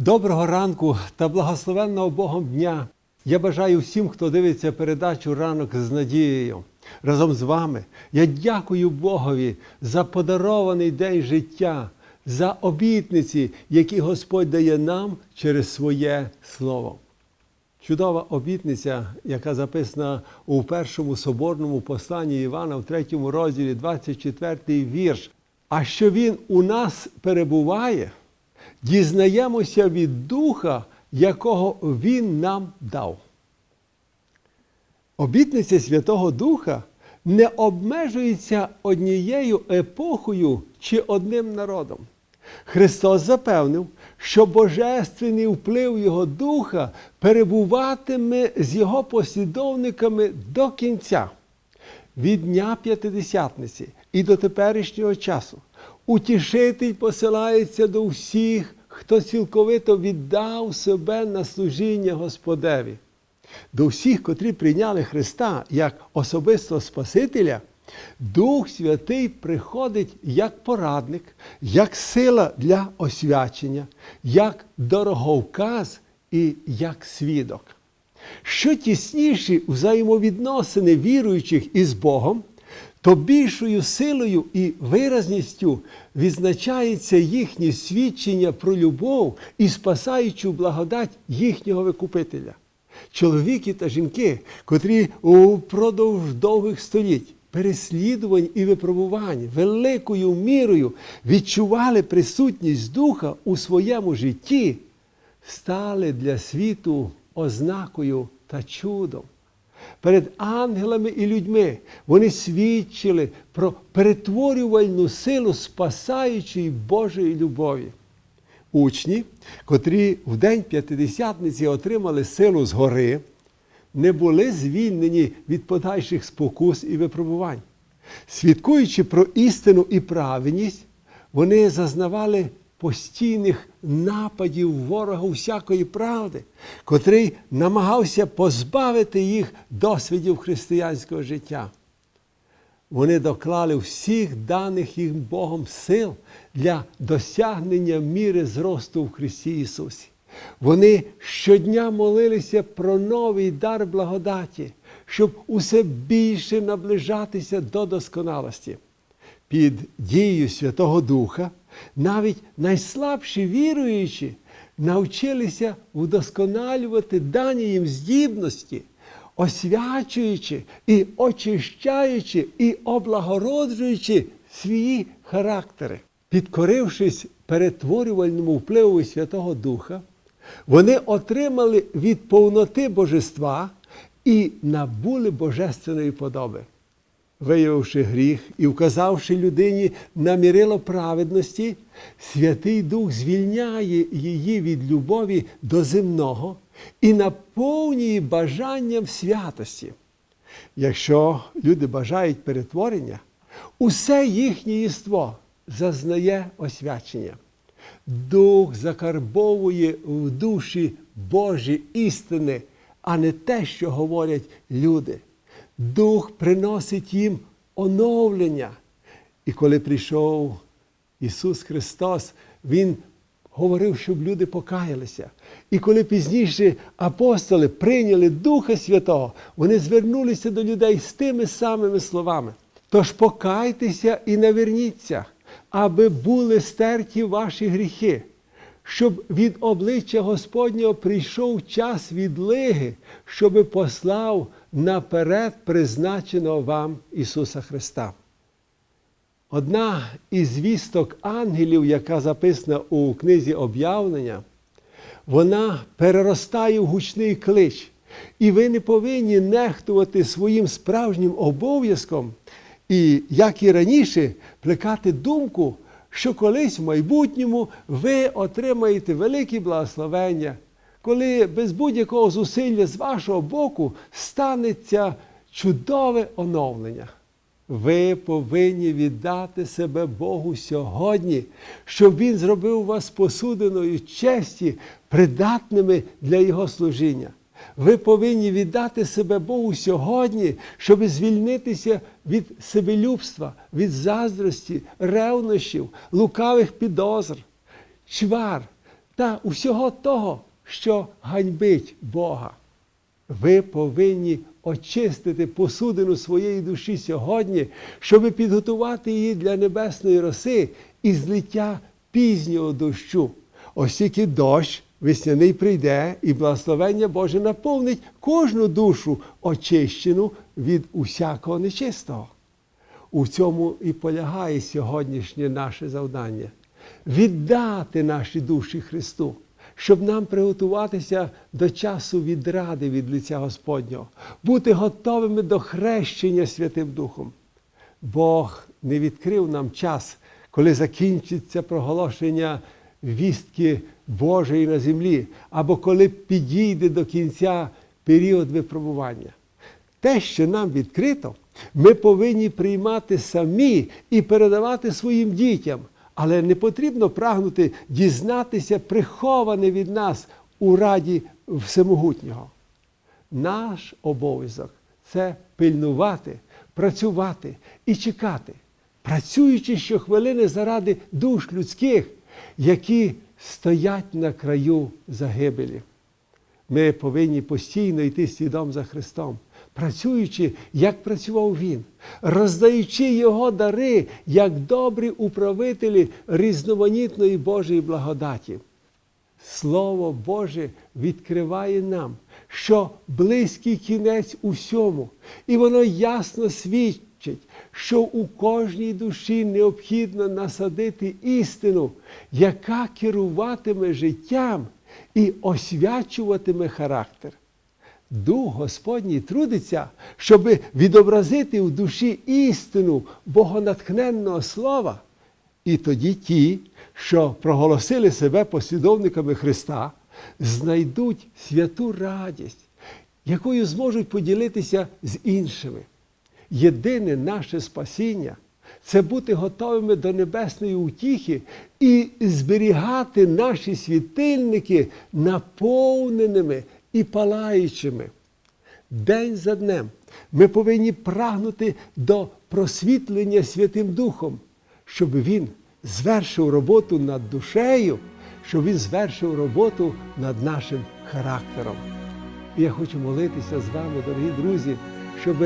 Доброго ранку та благословенного Богом дня. Я бажаю всім, хто дивиться передачу ранок з надією. Разом з вами я дякую Богові за подарований день життя, за обітниці, які Господь дає нам через своє слово. Чудова обітниця, яка записана у першому соборному посланні Івана в третьому розділі, 24 вірш. А що він у нас перебуває, дізнаємося від Духа, якого Він нам дав. Обітниця Святого Духа не обмежується однією епохою чи одним народом. Христос запевнив, що божественний вплив Його Духа перебуватиме з Його послідовниками до кінця. Від Дня П'ятидесятниці і до теперішнього часу утішитель посилається до всіх, хто цілковито віддав себе на служіння Господеві. До всіх, котрі прийняли Христа як особистого Спасителя, Дух Святий приходить як порадник, як сила для освячення, як дороговказ і як свідок. Що тісніші взаємовідносини віруючих із Богом, то більшою силою і виразністю відзначається їхнє свідчення про любов і спасаючу благодать їхнього викупителя. Чоловіки та жінки, котрі упродовж довгих століть переслідувань і випробувань великою мірою відчували присутність Духа у своєму житті, стали для світу ознакою та чудом. Перед ангелами і людьми вони свідчили про перетворювальну силу спасаючої Божої любові. Учні, котрі в день п'ятидесятниці отримали силу згори, не були звільнені від подальших спокус і випробувань. Свідкуючи про істину і праведність, вони зазнавали постійних нападів ворога всякої правди, котрий намагався позбавити їх досвідів християнського життя. Вони доклали всіх даних їм Богом сил для досягнення міри зросту в Христі Ісусі. Вони щодня молилися про новий дар благодаті, щоб усе більше наближатися до досконалості. Під дією Святого Духа навіть найслабші віруючі навчилися вдосконалювати дані їм здібності, освячуючи і очищаючи, і облагороджуючи свої характери. Підкорившись перетворювальному впливу Святого Духа, вони отримали від повноти божества і набули божественної подоби. Виявивши гріх і вказавши людині на мірило праведності, Святий Дух звільняє її від любові до земного і наповнює бажанням святості. Якщо люди бажають перетворення, усе їхнє єство зазнає освячення. Дух закарбовує в душі Божі істини, а не те, що говорять люди. Дух приносить їм оновлення. І коли прийшов Ісус Христос, Він говорив, щоб люди покаялися. І коли пізніше апостоли прийняли Духа Святого, вони звернулися до людей з тими самими словами. Тож покайтеся і наверніться, аби були стерті ваші гріхи, щоб від обличчя Господнього прийшов час відлиги, щоби послав наперед призначеного вам Ісуса Христа. Одна із звісток ангелів, яка записана у книзі об'явлення, вона переростає в гучний клич. І ви не повинні нехтувати своїм справжнім обов'язком і, як і раніше, плекати думку, що колись в майбутньому ви отримаєте великі благословення, коли без будь-якого зусилля з вашого боку станеться чудове оновлення. Ви повинні віддати себе Богу сьогодні, щоб Він зробив вас посудиною честі, придатними для Його служіння. Ви повинні віддати себе Богу сьогодні, щоб звільнитися від себелюбства, від заздрості, ревнощів, лукавих підозр, чвар та усього того, що ганьбить Бога. Ви повинні очистити посудину своєї душі сьогодні, щоб підготувати її для небесної роси і злиття пізнього дощу. Ось тільки дощ весняний прийде, і благословення Боже наповнить кожну душу, очищену від усякого нечистого. У цьому і полягає сьогоднішнє наше завдання віддати наші душі Христу, щоб нам приготуватися до часу відради від лиця Господнього, бути готовими до хрещення Святим Духом. Бог не відкрив нам час, коли закінчиться проголошення вістки Божої на землі, або коли підійде до кінця період випробування. Те, що нам відкрито, ми повинні приймати самі і передавати своїм дітям. Але не потрібно прагнути дізнатися приховане від нас у раді всемогутнього. Наш обов'язок це пильнувати, працювати і чекати, працюючи щохвилини заради душ людських, які стоять на краю загибелі. Ми повинні постійно йти слідом за Христом, працюючи, як працював Він, роздаючи Його дари, як добрі управителі різноманітної Божої благодаті. Слово Боже відкриває нам, що близький кінець усьому, і воно ясно свідчить, що у кожній душі необхідно насадити істину, яка керуватиме життям і освячуватиме характер. Дух Господній трудиться, щоб відобразити в душі істину богонатхненного слова. І тоді ті, що проголосили себе послідовниками Христа, знайдуть святу радість, якою зможуть поділитися з іншими. Єдине наше спасіння це бути готовими до небесної утіхи і зберігати наші світильники наповненими і палаючими. День за днем ми повинні прагнути до просвітлення Святим Духом, щоб Він звершив роботу над душею, щоб Він звершив роботу над нашим характером. І я хочу молитися з вами, дорогі друзі, щоб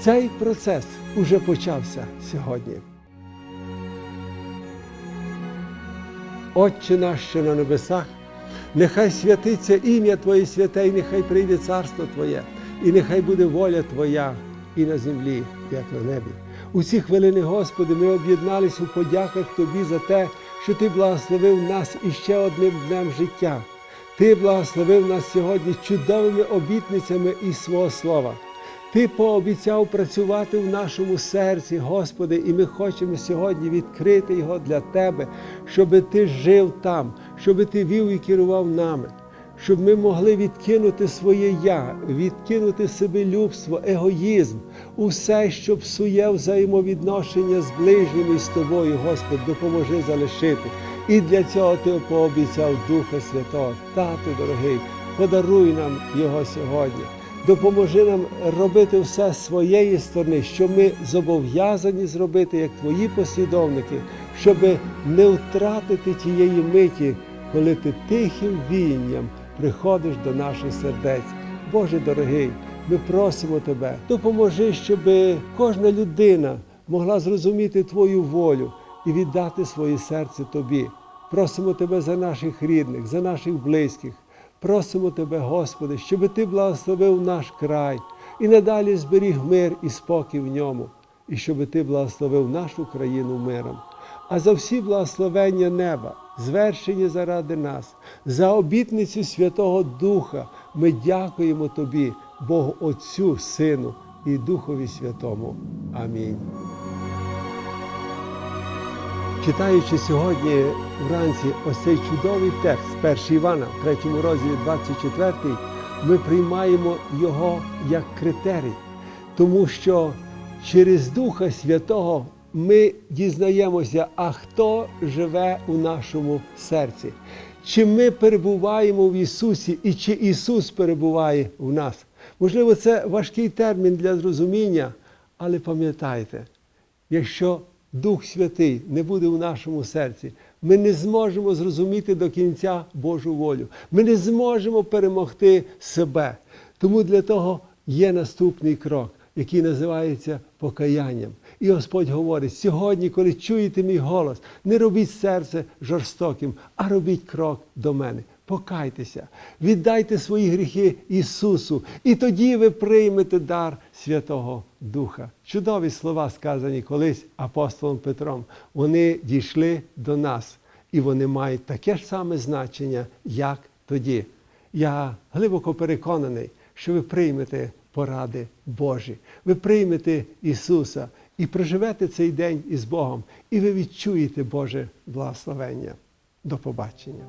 цей процес уже почався сьогодні. Отче наш, що на небесах, нехай святиться ім'я Твоє святе, і нехай прийде царство Твоє, і нехай буде воля Твоя і на землі, як на небі. У ці хвилини, Господи, ми об'єднались у подяках Тобі за те, що Ти благословив нас іще одним днем життя. Ти благословив нас сьогодні чудовими обітницями із свого слова. Ти пообіцяв працювати в нашому серці, Господи, і ми хочемо сьогодні відкрити його для Тебе, щоб Ти жив там, щоб Ти вів і керував нами, щоб ми могли відкинути своє я, відкинути себелюбство, егоїзм, усе, що псує взаємовідношення з ближніми з тобою, Господь, допоможи залишити. І для цього Ти пообіцяв Духа Святого, Тату дорогий, подаруй нам Його сьогодні допоможи нам робити все з своєї сторони, що ми зобов'язані зробити як твої послідовники, щоб не втратити тієї миті, коли ти тихим віянням приходиш до наших сердець. Боже дорогий, ми просимо Тебе, допоможи, щоб кожна людина могла зрозуміти Твою волю і віддати своє серце Тобі. Просимо Тебе за наших рідних, за наших близьких. Просимо Тебе, Господи, щоб Ти благословив наш край і надалі зберіг мир і спокій в ньому, і щоб Ти благословив нашу країну миром. А за всі благословення неба, звершені заради нас, за обітницю Святого Духа, ми дякуємо Тобі, Богу Отцю, Сину і Духові Святому. Амінь. Читаючи сьогодні вранці ось цей чудовий текст 1 Івана, в 3 розділі 24, ми приймаємо його як критерій, тому що через Духа Святого ми дізнаємося, а хто живе у нашому серці. Чи ми перебуваємо в Ісусі і чи Ісус перебуває в нас? Можливо, це важкий термін для зрозуміння, але пам'ятайте, якщо Дух Святий не буде у нашому серці, ми не зможемо зрозуміти до кінця Божу волю. Ми не зможемо перемогти себе. Тому для того є наступний крок, який називається покаянням. І Господь говорить: сьогодні, коли чуєте мій голос, не робіть серце жорстоким, а робіть крок до мене. Покайтеся, віддайте свої гріхи Ісусу, і тоді ви приймете дар Святого Духа. Чудові слова, сказані колись апостолом Петром. Вони дійшли до нас, і вони мають таке ж саме значення, як тоді. Я глибоко переконаний, що ви приймете поради Божі, ви приймете Ісуса і проживете цей день із Богом, і ви відчуєте Боже благословення. До побачення.